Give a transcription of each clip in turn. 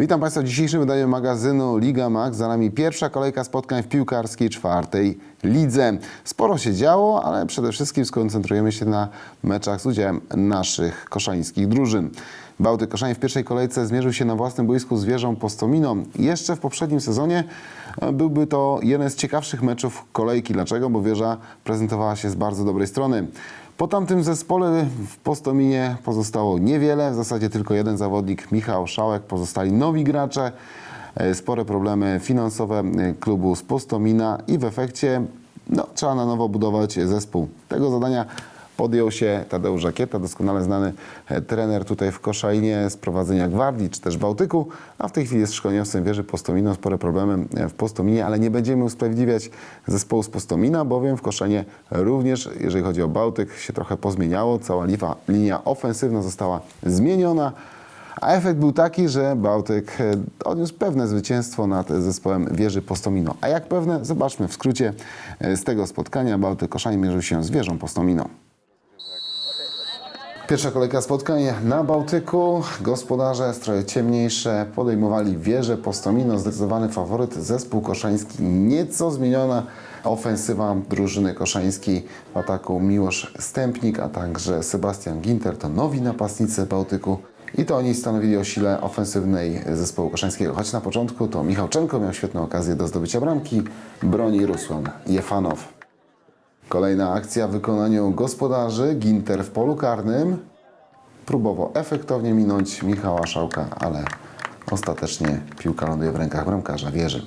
Witam Państwa w dzisiejszym wydaniu magazynu Liga Max. Za nami pierwsza kolejka spotkań w piłkarskiej czwartej lidze. Sporo się działo, ale przede wszystkim skoncentrujemy się na meczach z udziałem naszych koszańskich drużyn. Bałtyk Koszanie w pierwszej kolejce zmierzył się na własnym boisku z wieżą Postomino. Jeszcze w poprzednim sezonie e, byłby to jeden z ciekawszych meczów kolejki. Dlaczego? Bo wieża prezentowała się z bardzo dobrej strony. Po tamtym zespole w Postominie pozostało niewiele, w zasadzie tylko jeden zawodnik, Michał Szałek, pozostali nowi gracze, e, spore problemy finansowe e, klubu z Postomina i w efekcie no, trzeba na nowo budować zespół. Tego zadania podjął się Tadeusz Żakieta, doskonale znany e, trener tutaj w Koszalinie z prowadzenia Gwardii czy też Bałtyku, a w tej chwili jest szkoleniowcem wieży Postomino. Spore problemy e, w Postominie, ale nie będziemy usprawiedliwiać zespołu z Postomina, bowiem w Koszalinie również, jeżeli chodzi o Bałtyk, się trochę pozmieniało. Cała liwa, linia ofensywna została zmieniona. A efekt był taki, że Bałtyk e, odniósł pewne zwycięstwo nad zespołem wieży Postomino. A jak pewne? Zobaczmy w skrócie z tego spotkania. Bałtyk Koszanie mierzył się z wieżą Postomino. Pierwsza kolejka spotkań na Bałtyku. Gospodarze, stroje ciemniejsze, podejmowali wieżę Postomino. Zdecydowany faworyt zespół koszański. Nieco zmieniona ofensywa drużyny koszańskiej w ataku Miłosz Stępnik, a także Sebastian Ginter. To nowi napastnicy Bałtyku. I to oni stanowili o sile ofensywnej zespołu koszańskiego. Choć na początku to Michał Czenko miał świetną okazję do zdobycia bramki. Broni Rusłan Jefanow. Kolejna akcja w wykonaniu gospodarzy. Ginter w polu karnym. Próbował efektownie minąć Michała Szałka, ale ostatecznie piłka ląduje w rękach bramkarza wieży.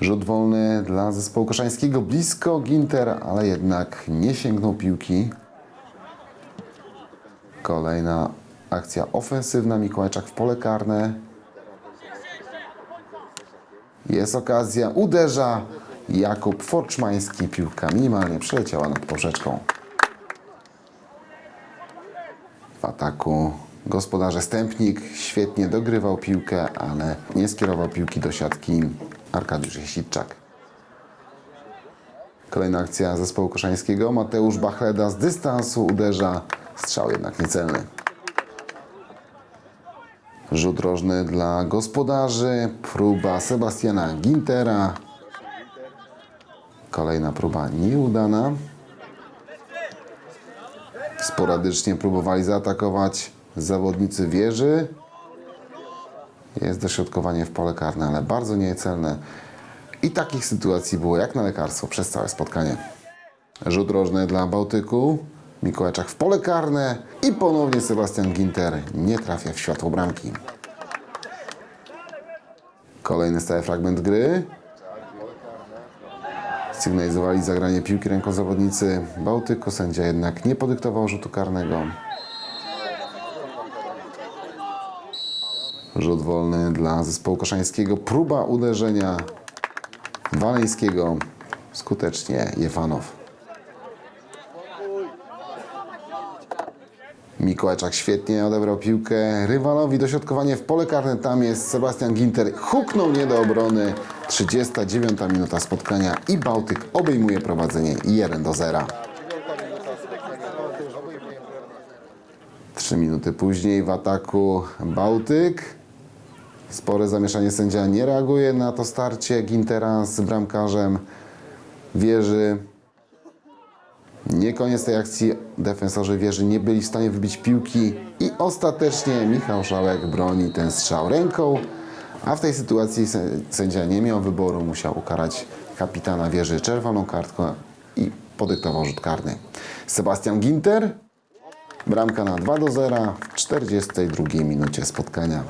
Rzut wolny dla zespołu koszańskiego. Blisko Ginter, ale jednak nie sięgnął piłki. Kolejna akcja ofensywna. Mikołajczak w pole karne. Jest okazja, uderza Jakub Forczmański. Piłka minimalnie przeleciała nad poprzeczką. W ataku gospodarze Stępnik świetnie dogrywał piłkę, ale nie skierował piłki do siatki Arkadiusz Jesidczak. Kolejna akcja zespołu koszańskiego. Mateusz Bachleda z dystansu uderza. Strzał jednak niecelny. Rzut rożny dla gospodarzy. Próba Sebastiana Gintera. Kolejna próba nieudana. Sporadycznie próbowali zaatakować zawodnicy wieży. Jest dośrodkowanie w pole karne, ale bardzo niecelne. I takich sytuacji było jak na lekarstwo przez całe spotkanie. Rzut rożny dla Bałtyku. Mikołajczak w pole karne i ponownie Sebastian Ginter nie trafia w światło bramki. Kolejny stały fragment gry. Sygnalizowali zagranie piłki ręką zawodnicy Bałtyku. Sędzia jednak nie podyktował rzutu karnego. Rzut wolny dla zespołu koszańskiego. Próba uderzenia Waleńskiego. Skutecznie Jefanow. Mikołajczak świetnie odebrał piłkę rywalowi. Dośrodkowanie w pole karne. Tam jest Sebastian Ginter. Huknął nie do obrony. 39 minuta spotkania i Bałtyk obejmuje prowadzenie 1 do 0. Trzy minuty później w ataku Bałtyk. Spore zamieszanie sędzia nie reaguje na to starcie Gintera z bramkarzem wieży. Nie koniec tej akcji. Defensorzy wieży nie byli w stanie wybić piłki i ostatecznie Michał Szałek broni ten strzał ręką. A w tej sytuacji sę- sędzia nie miał wyboru, musiał ukarać kapitana wieży czerwoną kartką i podyktował rzut karny. Sebastian Ginter, bramka na 2 do 0 w 42 minucie spotkania.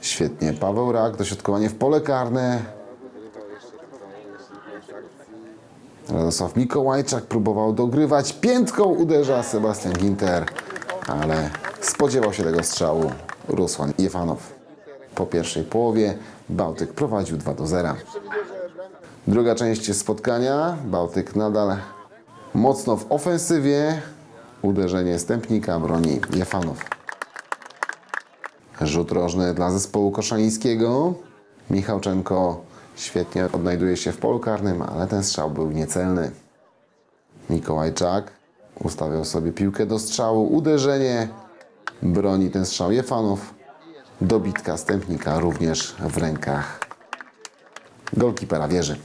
Świetnie, Paweł Rak, dośrodkowanie w pole karne. Radosław Mikołajczak próbował dogrywać, piętką uderza Sebastian Ginter, ale spodziewał się tego strzału Rusłan Jefanow. Po pierwszej połowie Bałtyk prowadził 2 do 0. Druga część spotkania. Bałtyk nadal mocno w ofensywie. Uderzenie Stępnika broni Jefanow. Rzut rożny dla zespołu koszańskiego. Michałczenko świetnie odnajduje się w polu karnym, ale ten strzał był niecelny. Mikołajczak ustawiał sobie piłkę do strzału. Uderzenie Broni ten strzał Jefanów. Dobitka Stępnika również w rękach golkipera wieży.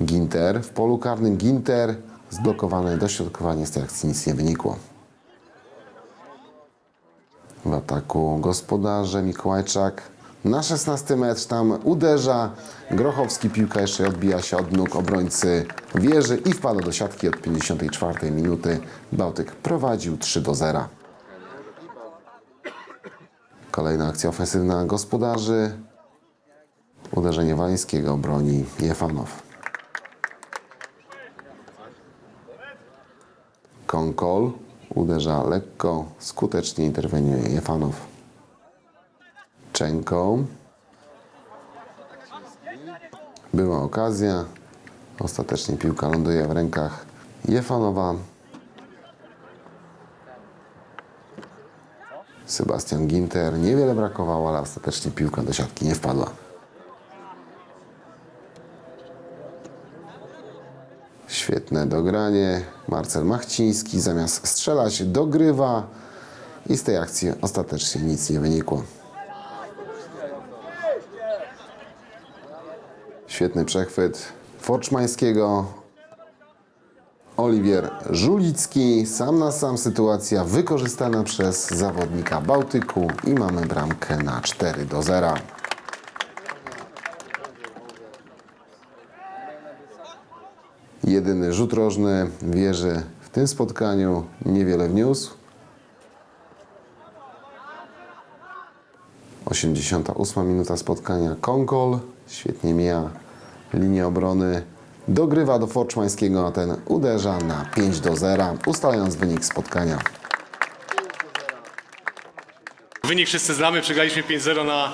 Ginter w polu karnym. Ginter zblokowany dośrodkowanie z tej akcji nic nie wynikło. W ataku gospodarze Mikołajczak na 16 metr tam uderza. Grochowski piłka jeszcze odbija się od nóg obrońcy wieży i wpada do siatki od 54 minuty. Bałtyk prowadził 3 do 0. Kolejna akcja ofensywna gospodarzy. Uderzenie Walińskiego broni Jefanow. Konkol uderza lekko, skutecznie interweniuje Jefanow. Czenko. Była okazja. Ostatecznie piłka ląduje w rękach Jefanowa. Sebastian Ginter. Niewiele brakowało, ale ostatecznie piłka do siatki nie wpadła. Świetne dogranie. Marcel Machciński zamiast strzelać dogrywa i z tej akcji ostatecznie nic nie wynikło. Świetny przechwyt Forczmańskiego. Oliwier Żulicki. Sam na sam sytuacja wykorzystana przez zawodnika Bałtyku i mamy bramkę na 4 do 0. Jedyny rzut rożny wieży w tym spotkaniu niewiele wniósł. 88 minuta spotkania. Konkol świetnie mija linię obrony. Dogrywa do Forczmańskiego, a ten uderza na 5 do 0, ustalając wynik spotkania. Wynik wszyscy znamy, przegraliśmy 5-0 na,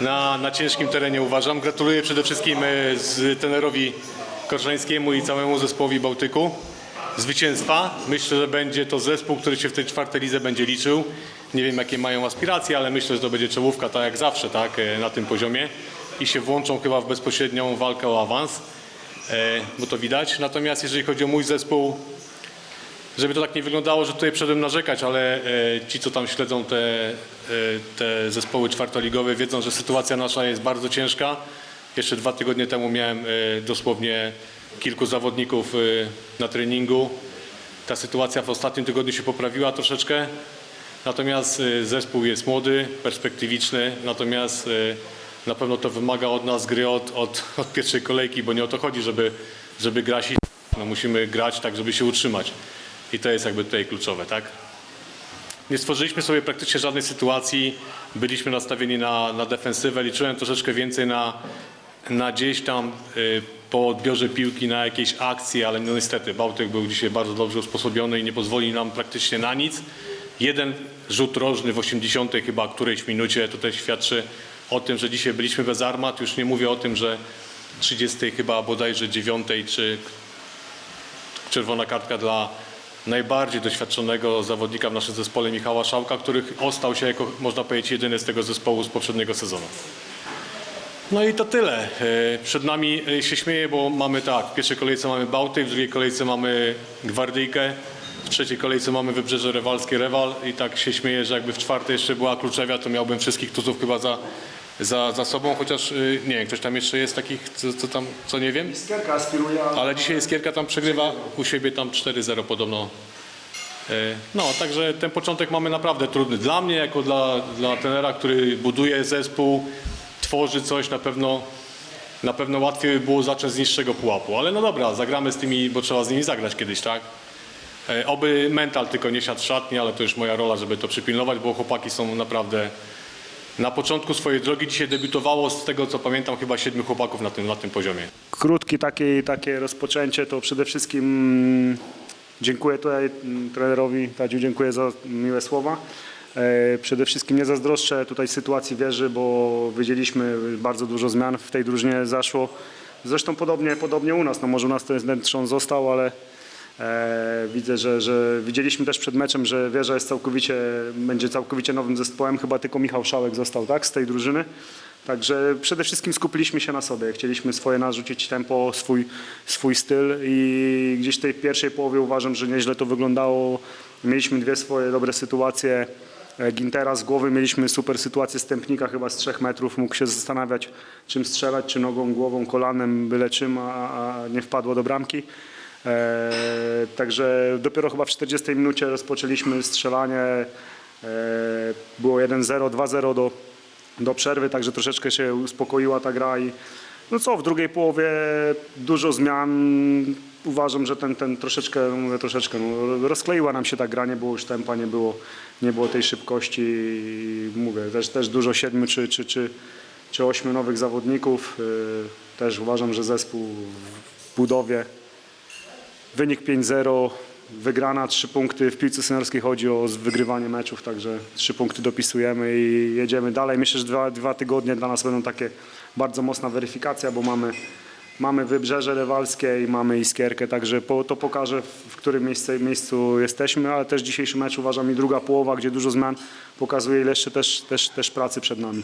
na, na ciężkim terenie uważam. Gratuluję przede wszystkim e, z trenerowi Korszańskiemu i całemu zespołowi Bałtyku zwycięstwa. Myślę, że będzie to zespół, który się w tej czwartej lidze będzie liczył. Nie wiem jakie mają aspiracje, ale myślę, że to będzie czołówka tak jak zawsze tak, e, na tym poziomie i się włączą chyba w bezpośrednią walkę o awans, e, bo to widać. Natomiast jeżeli chodzi o mój zespół, żeby to tak nie wyglądało, że tutaj przedem narzekać, ale e, ci, co tam śledzą te, e, te zespoły czwartoligowe, wiedzą, że sytuacja nasza jest bardzo ciężka. Jeszcze dwa tygodnie temu miałem dosłownie kilku zawodników na treningu. Ta sytuacja w ostatnim tygodniu się poprawiła troszeczkę. Natomiast zespół jest młody, perspektywiczny, natomiast na pewno to wymaga od nas gry od, od, od pierwszej kolejki, bo nie o to chodzi, żeby, żeby grać i no musimy grać tak, żeby się utrzymać. I to jest jakby tutaj kluczowe, tak? Nie stworzyliśmy sobie praktycznie żadnej sytuacji, byliśmy nastawieni na, na defensywę, liczyłem troszeczkę więcej na, na gdzieś tam y, po odbiorze piłki na jakieś akcje, ale no niestety Bałtyk był dzisiaj bardzo dobrze usposobiony i nie pozwoli nam praktycznie na nic. Jeden rzut rożny w 80 chyba którejś minucie tutaj świadczy o tym, że dzisiaj byliśmy bez armat. Już nie mówię o tym, że 30 chyba bodajże 9 czy czerwona kartka dla najbardziej doświadczonego zawodnika w naszym zespole Michała Szałka, który ostał się jako, można powiedzieć, jedyny z tego zespołu z poprzedniego sezonu. No i to tyle. E, Przed nami e, się śmieję, bo mamy tak, w pierwszej kolejce mamy Bałtyk, w drugiej kolejce mamy Gwardyjkę, w trzeciej kolejce mamy Wybrzeże Rewalskie Rewal i tak się śmieję, że jakby w czwartej jeszcze była Kluczewia, to miałbym wszystkich tuzów chyba za, za, za sobą, chociaż y, nie wiem, ktoś tam jeszcze jest takich, co, co tam, co nie wiem? Skierka aspiruje, ale dzisiaj Skierka tam przegrywa u siebie tam 4-0 podobno. E, No, także ten początek mamy naprawdę trudny. Dla mnie, jako dla, dla trenera, który buduje zespół, tworzy coś, na pewno, na pewno łatwiej by było zacząć z niższego pułapu. Ale no dobra, zagramy z tymi, bo trzeba z nimi zagrać kiedyś, tak? E, Oby mental tylko nie siadł w szatni, ale to już moja rola, żeby to przypilnować, bo chłopaki są naprawdę na początku swojej drogi. Dzisiaj debiutowało, z tego co pamiętam, chyba siedmiu chłopaków na tym, na tym poziomie. krótkie takie, takie rozpoczęcie, to przede wszystkim mm, dziękuję tutaj mm, trenerowi Tadziu, dziękuję za miłe słowa. E, Przede wszystkim nie zazdroszczę tutaj sytuacji wieży, bo wiedzieliśmy bardzo dużo zmian w tej drużynie zaszło. Zresztą podobnie, podobnie u nas, no może u nas ten trzon został, ale widzę, że, że widzieliśmy też przed meczem, że wieża jest całkowicie, będzie całkowicie nowym zespołem. Chyba tylko Michał Szałek został tak, z tej drużyny. Także przede wszystkim skupiliśmy się na sobie. Chcieliśmy swoje narzucić tempo, swój, swój styl i gdzieś w tej pierwszej połowie uważam, że nieźle to wyglądało. Mieliśmy dwie swoje dobre sytuacje. E, Gintera z głowy mieliśmy super sytuację stępnika chyba z trzech metrów. Mógł się zastanawiać czym strzelać, czy nogą, głową, kolanem, byle czym, a, a nie wpadło do bramki. E, także dopiero chyba w 40 minucie rozpoczęliśmy strzelanie. E, było 1-0, 2-0 do, do przerwy, także troszeczkę się uspokoiła ta gra i no co, w drugiej połowie dużo zmian. Uważam, że ten, ten troszeczkę, no mówię troszeczkę, no, rozkleiła nam się ta gra, nie było już tempa, nie było, nie było tej szybkości. I mówię, też, też dużo siedmiu czy, czy, czy, czy ośmiu nowych zawodników. Yy, Też uważam, że zespół w budowie Wynik 5-0, wygrana, 3 punkty. W piłce seniorskiej chodzi o wygrywanie meczów, także 3 punkty dopisujemy i jedziemy dalej. Myślę, że dwa, dwa tygodnie dla nas będą takie bardzo mocna weryfikacja, bo mamy, mamy Wybrzeże Rewalskie i mamy Iskierkę, także po, to pokaże, w którym miejsce, miejscu jesteśmy, ale też dzisiejszy mecz uważam i druga połowa, gdzie dużo zmian pokazuje, ile jeszcze też, też, też pracy przed nami.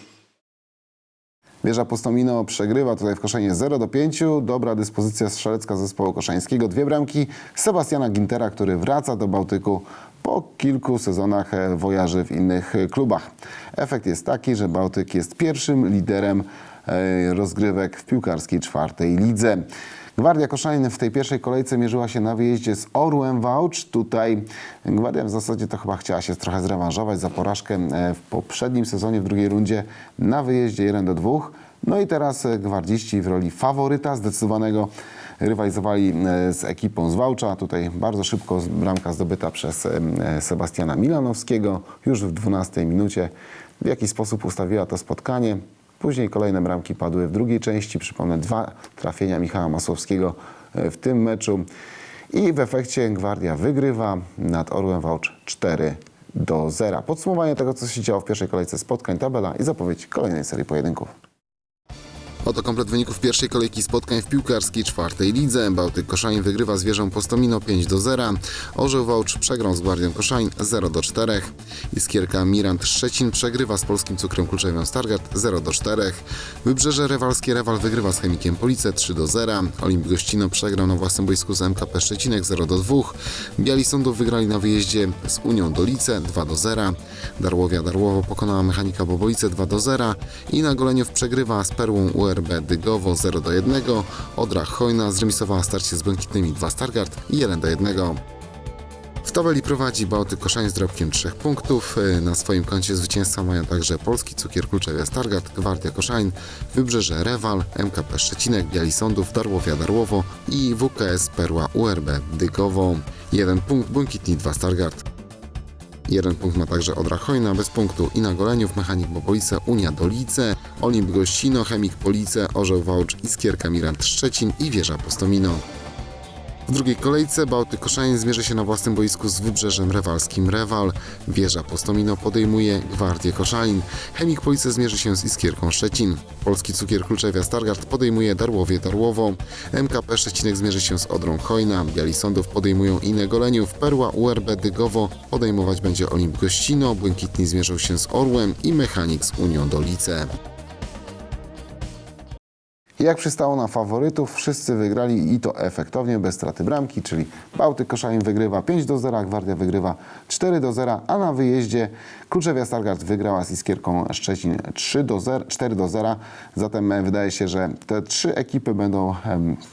Wieża Postomino przegrywa tutaj w Koszenie 0 do 5. Dobra dyspozycja strzelecka zespołu koszańskiego. Dwie bramki Sebastiana Gintera, który wraca do Bałtyku po kilku sezonach e, wojaży w innych klubach. Efekt jest taki, że Bałtyk jest pierwszym liderem e, rozgrywek w piłkarskiej czwartej lidze. Gwardia Koszalin w tej pierwszej kolejce mierzyła się na wyjeździe z Orłem Wałcz. Tutaj Gwardia w zasadzie to chyba chciała się trochę zrewanżować za porażkę e, w poprzednim sezonie w drugiej rundzie na wyjeździe 1 do 2. No i teraz e, gwardziści w roli faworyta zdecydowanego rywalizowali e, z ekipą z Wałcza. Tutaj bardzo szybko bramka zdobyta przez Sebastiana Milanowskiego już w 12 minucie. W jaki sposób ustawiła to spotkanie? Później kolejne bramki padły w drugiej części. Przypomnę dwa trafienia Michała Masłowskiego e, w tym meczu. I w efekcie Gwardia wygrywa nad Orłem Wałcz 4 do 0. Podsumowanie tego, co się działo w pierwszej kolejce spotkań, tabela i zapowiedź kolejnej serii pojedynków. Oto komplet wyników pierwszej kolejki spotkań w piłkarskiej czwartej lidze. Bałtyk Koszalin wygrywa z wieżą Postomino 5 do 0. Orzeł Wałcz przegrał z Gwardią Koszalin 0 do 4. Iskierka Mirant Szczecin przegrywa z Polskim Cukrem Kluczewem Stargard 0 do 4. Wybrzeże Rewalskie Rewal wygrywa z Chemikiem Police 3 do 0. Olimp Gościno przegrał na własnym boisku z MKP Szczecinek 0 do 2. Biali Sądów wygrali na wyjeździe z Unią Dolice 2 do 0. Darłowia Darłowo pokonała Mechanika Bobolice 2 do 0. I na Goleniów przegrywa z Perłą URB Dygowo 0 do 1. Odra Hojna zremisowała starcie z Błękitnymi 2 Stargard i 1 do 1. W tabeli prowadzi Bałtyk Koszalin z drobkiem 3 punktów. Y, Na swoim koncie zwycięstwa mają także Polski Cukier Kluczewia Stargard, Gwardia Koszalin, Wybrzeże Rewal, MKP Szczecinek, Biali Sądów, Darłowia Darłowo i WKS Perła URB Dygowo. Jeden punkt Błękitni 2 Stargard. Jeden punkt ma także Odra Hojna, bez punktu i na Goleniów, Mechanik Boboice, Unia Dolice, Olimp Gościno, Chemik Police, Orzeł Wałcz, Iskierka Mirant Szczecin i Wieża Postomino. W drugiej kolejce Bałtyk Koszalin zmierzy się na własnym boisku z Wybrzeżem Rewalskim Rewal. Wieża Postomino podejmuje Gwardię Koszalin. Chemik Police zmierzy się z Iskierką Szczecin. Polski Cukier Kluczewia Stargard podejmuje Darłowie Darłowo. MKP Szczecinek zmierzy się z Odrą Hojna. Biali Sądów podejmują Inę Goleniów. Perła URB Dygowo podejmować będzie Olimp Gościno. Błękitni zmierzą się z Orłem i Mechanik z Unią Dolice. Jak przystało na faworytów, wszyscy wygrali i to efektownie, bez straty bramki, czyli Bałtyk Koszalin wygrywa 5 do 0, Gwardia wygrywa 4 do 0, a na wyjeździe Kluczewia Stargard wygrała z Iskierką Szczecin 3 do 0, 4 do 0. Zatem e, wydaje się, że te trzy ekipy będą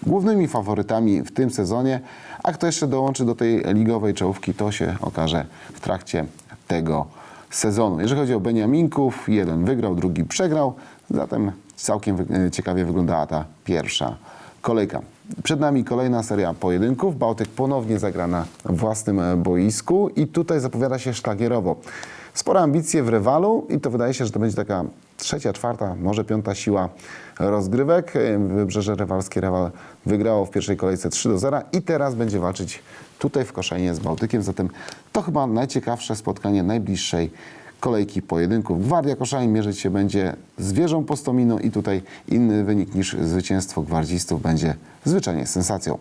głównymi faworytami w tym sezonie, a kto jeszcze dołączy do tej ligowej czołówki, to się okaże w trakcie tego sezonu. Jeżeli chodzi o Beniaminków, jeden wygrał, drugi przegrał, zatem całkiem wy- ciekawie wyglądała ta pierwsza kolejka. Przed nami kolejna seria pojedynków. Bałtyk ponownie zagra na własnym e, boisku i tutaj zapowiada się szlagierowo. Spore ambicje w rywalu i to wydaje się, że to będzie taka trzecia, czwarta, może piąta siła rozgrywek. E, Wybrzeże Rewalskie Rewal wygrało w pierwszej kolejce 3 do 0 i teraz będzie walczyć tutaj w Koszalinie z Bałtykiem. Zatem to chyba najciekawsze spotkanie najbliższej kolejki pojedynków. Gwardia Koszalin mierzyć się będzie z wieżą Postomino i tutaj inny wynik niż zwycięstwo gwardzistów będzie zwyczajnie sensacją.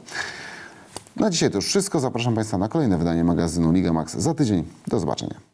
Na dzisiaj to już wszystko. Zapraszam Państwa na kolejne wydanie magazynu Liga Max za tydzień. Do zobaczenia.